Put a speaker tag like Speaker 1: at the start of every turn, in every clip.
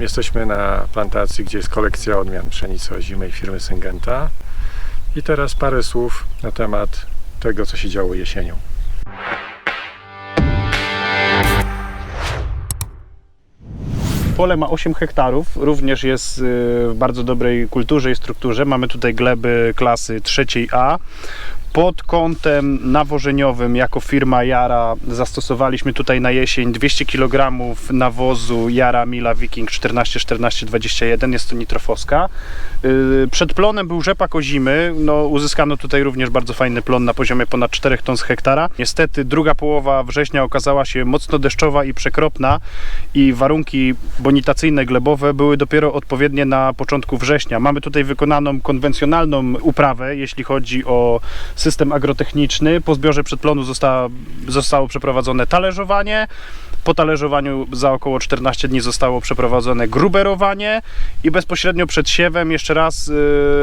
Speaker 1: Jesteśmy na plantacji, gdzie jest kolekcja odmian pszenicy ozimej firmy Syngenta. I teraz parę słów na temat tego, co się działo jesienią.
Speaker 2: Pole ma 8 hektarów, również jest y, w bardzo dobrej kulturze i strukturze. Mamy tutaj gleby klasy trzeciej A. Pod kątem nawożeniowym jako firma Jara zastosowaliśmy tutaj na jesień 200 kg nawozu Jara Mila Viking 14 14 21, jest to nitrofoska. Yy, Przed plonem był rzepak ozimy, no uzyskano tutaj również bardzo fajny plon na poziomie ponad 4 ton z hektara. Niestety druga połowa września okazała się mocno deszczowa i przekropna i warunki bonitacyjne glebowe były dopiero odpowiednie na początku września. Mamy tutaj wykonaną konwencjonalną uprawę, jeśli chodzi o system agrotechniczny. Po zbiorze przedplonu została, zostało przeprowadzone talerzowanie. Po talerzowaniu za około 14 dni zostało przeprowadzone gruberowanie i bezpośrednio przed siewem jeszcze raz yy,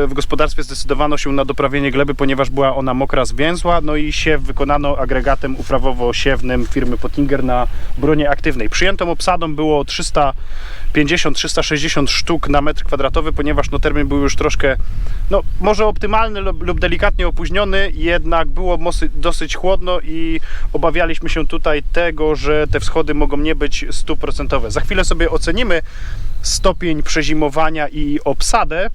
Speaker 2: w gospodarstwie zdecydowano się na doprawienie gleby, ponieważ była ona mokra, zwięzła, no i siew wykonano agregatem uprawowo-siewnym firmy Pottinger na bronie aktywnej. Przyjętą obsadą było 350-360 sztuk na metr kwadratowy, ponieważ no, termin był już troszkę, no może optymalny lub, lub delikatnie opóźniony, jednak było dosyć chłodno i obawialiśmy się tutaj tego, że te wschody mogą nie być stuprocentowe. Za chwilę sobie ocenimy stopień przezimowania i obsadę.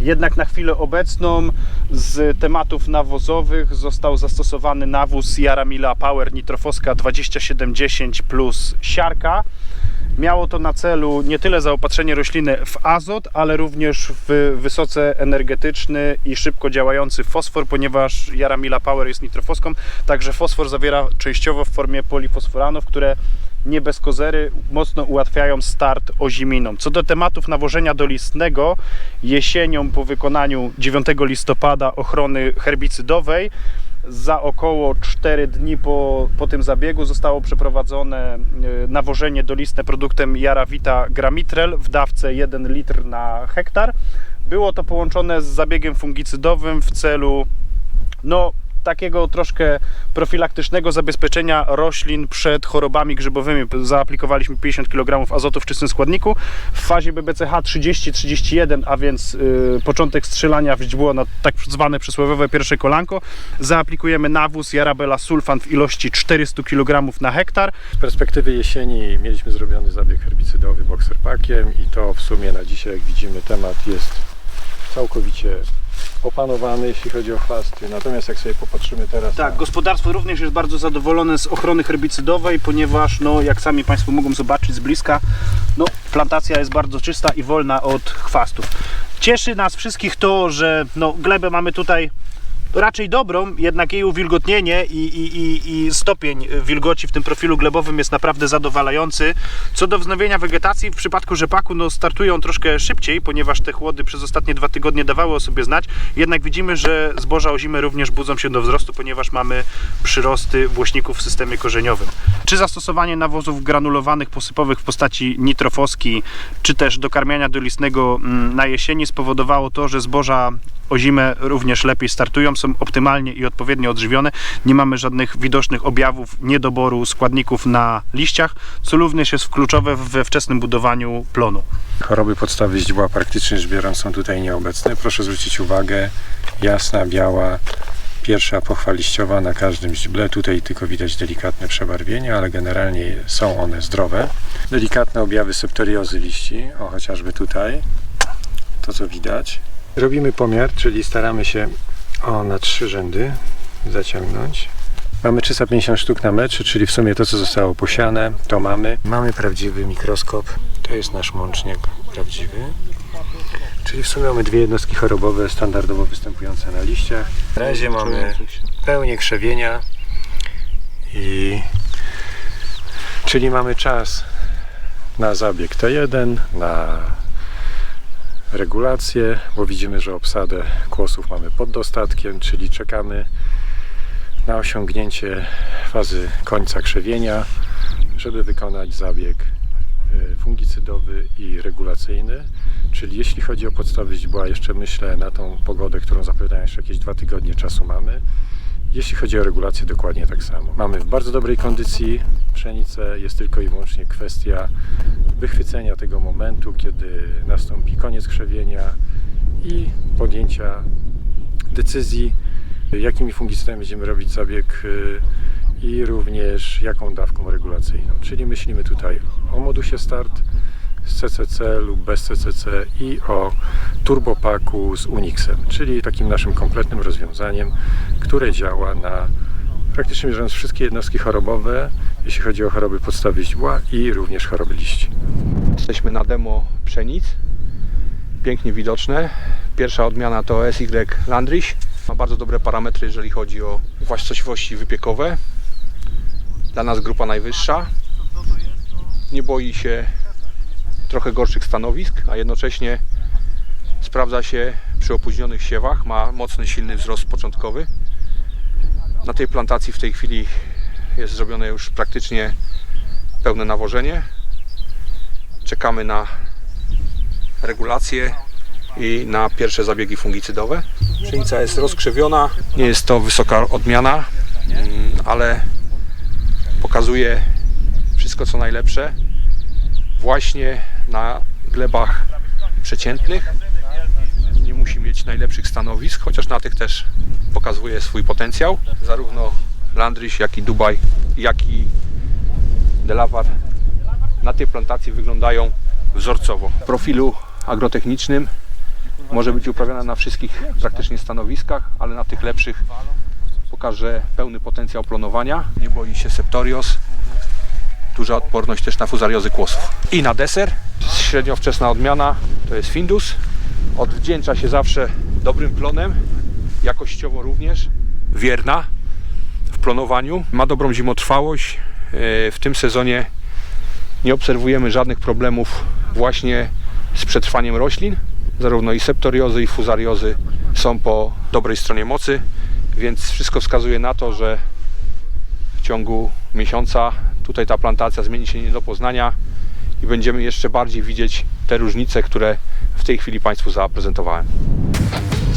Speaker 2: Jednak na chwilę obecną z tematów nawozowych został zastosowany nawóz Jaramila Power Nitrofoska 2710 plus siarka. Miało to na celu nie tyle zaopatrzenie rośliny w azot, ale również w wysoce energetyczny i szybko działający fosfor, ponieważ Jaramila Power jest nitrofoską, także fosfor zawiera częściowo w formie polifosforanów, które nie bez kozery mocno ułatwiają start oziminom. Co do tematów nawożenia dolistnego, jesienią po wykonaniu 9 listopada ochrony herbicydowej za około 4 dni po, po tym zabiegu zostało przeprowadzone e, nawożenie dolistne produktem Jarawita Gramitrel w dawce 1 litr na hektar. Było to połączone z zabiegiem fungicydowym w celu no, takiego troszkę profilaktycznego zabezpieczenia roślin przed chorobami grzybowymi. Zaaplikowaliśmy 50 kg azotu w czystym składniku. W fazie BBCH 30-31, a więc y, początek strzelania w źdźbło na tak zwane przysłowiowe pierwsze kolanko, zaaplikujemy nawóz Jarabela sulfan w ilości 400 kg na hektar.
Speaker 1: Z perspektywy jesieni mieliśmy zrobiony zabieg herbicydowy bokserpakiem i to w sumie na dzisiaj, jak widzimy, temat jest całkowicie opanowany, jeśli chodzi o chwasty. Natomiast jak sobie popatrzymy teraz
Speaker 2: Tak, gospodarstwo również jest bardzo zadowolone z ochrony herbicydowej, ponieważ, no, jak sami Państwo mogą zobaczyć z bliska, no, plantacja jest bardzo czysta i wolna od chwastów. Cieszy nas wszystkich to, że no, glebę mamy tutaj raczej dobrą, jednak jej uwilgotnienie i, i, i, i stopień wilgoci w tym profilu glebowym jest naprawdę zadowalający. Co do wznowienia wegetacji, w przypadku rzepaku no, startują troszkę szybciej, ponieważ te chłody przez ostatnie dwa tygodnie dawały o sobie znać. Jednak widzimy, że zboża o zimę również budzą się do wzrostu, ponieważ mamy przyrosty włośników w systemie korzeniowym. Czy zastosowanie nawozów granulowanych, posypowych w postaci nitrofoski, czy też dokarmiania dolistnego mm, na jesieni spowodowało to, że zboża o zimę również lepiej startują, są optymalnie i odpowiednio odżywione. Nie mamy żadnych widocznych objawów niedoboru składników na liściach, co również jest kluczowe we wczesnym budowaniu plonu.
Speaker 1: choroby podstawy źdźbła praktycznie rzecz biorąc są tutaj nieobecne. Proszę zwrócić uwagę, jasna, biała, pierwsza pochwa liściowa na każdym źdźble. Tutaj tylko widać delikatne przebarwienia, ale generalnie są one zdrowe. Delikatne objawy septoriozy liści, o chociażby tutaj, to co widać. Robimy pomiar, czyli staramy się o na trzy rzędy zaciągnąć. Mamy 350 sztuk na metrze, czyli w sumie to, co zostało posiane, to mamy. Mamy prawdziwy mikroskop. To jest nasz mącznik prawdziwy. Czyli w sumie mamy dwie jednostki chorobowe standardowo występujące na liściach. Na razie mamy pełnię krzewienia i czyli mamy czas na zabieg T1, na regulację, bo widzimy, że obsadę kłosów mamy pod dostatkiem, czyli czekamy na osiągnięcie fazy końca krzewienia, żeby wykonać zabieg fungicydowy i regulacyjny. Czyli jeśli chodzi o podstawy źdźbła, jeszcze myślę na tą pogodę, którą zapowiadają jeszcze jakieś dwa tygodnie czasu mamy. Jeśli chodzi o regulację, dokładnie tak samo. Mamy w bardzo dobrej kondycji pszenicę, jest tylko i wyłącznie kwestia wychwycenia tego momentu, kiedy nastąpi koniec krzewienia i podjęcia decyzji, jakimi fungicydami będziemy robić zabieg y, i również jaką dawką regulacyjną. Czyli myślimy tutaj o modusie start z CCC lub bez CCC i o turbopaku z Unixem, czyli takim naszym kompletnym rozwiązaniem, które działa na praktycznie biorąc wszystkie jednostki chorobowe, jeśli chodzi o choroby podstawy źdźbła i również choroby liści.
Speaker 3: Jesteśmy na demo pszenic. Pięknie widoczne. Pierwsza odmiana to SY Landryś. Ma bardzo dobre parametry, jeżeli chodzi o właściwości wypiekowe. Dla nas grupa najwyższa. Nie boi się trochę gorszych stanowisk, a jednocześnie sprawdza się przy opóźnionych siewach. Ma mocny, silny wzrost początkowy. Na tej plantacji w tej chwili jest zrobione już praktycznie pełne nawożenie czekamy na regulację i na pierwsze zabiegi fungicydowe. Pszenica jest rozkrzewiona, nie jest to wysoka odmiana, mm, ale pokazuje wszystko co najlepsze właśnie na glebach przeciętnych. Nie musi mieć najlepszych stanowisk, chociaż na tych też pokazuje swój potencjał. Zarówno Landryś, jak i Dubaj, jak i Delawar na tej plantacji wyglądają wzorcowo. W profilu agrotechnicznym może być uprawiana na wszystkich praktycznie stanowiskach, ale na tych lepszych pokaże pełny potencjał plonowania. Nie boi się septorios. Duża odporność też na fuzariozy kłosów. I na deser średnio wczesna odmiana to jest Findus. Odwdzięcza się zawsze dobrym plonem, jakościowo również. Wierna w plonowaniu. Ma dobrą zimotrwałość. E, W tym sezonie nie obserwujemy żadnych problemów właśnie z przetrwaniem roślin. Zarówno i septoriozy, i fuzariozy są po dobrej stronie mocy, więc wszystko wskazuje na to, że w ciągu miesiąca tutaj ta plantacja zmieni się nie do poznania i będziemy jeszcze bardziej widzieć te różnice, które w tej chwili Państwu zaprezentowałem.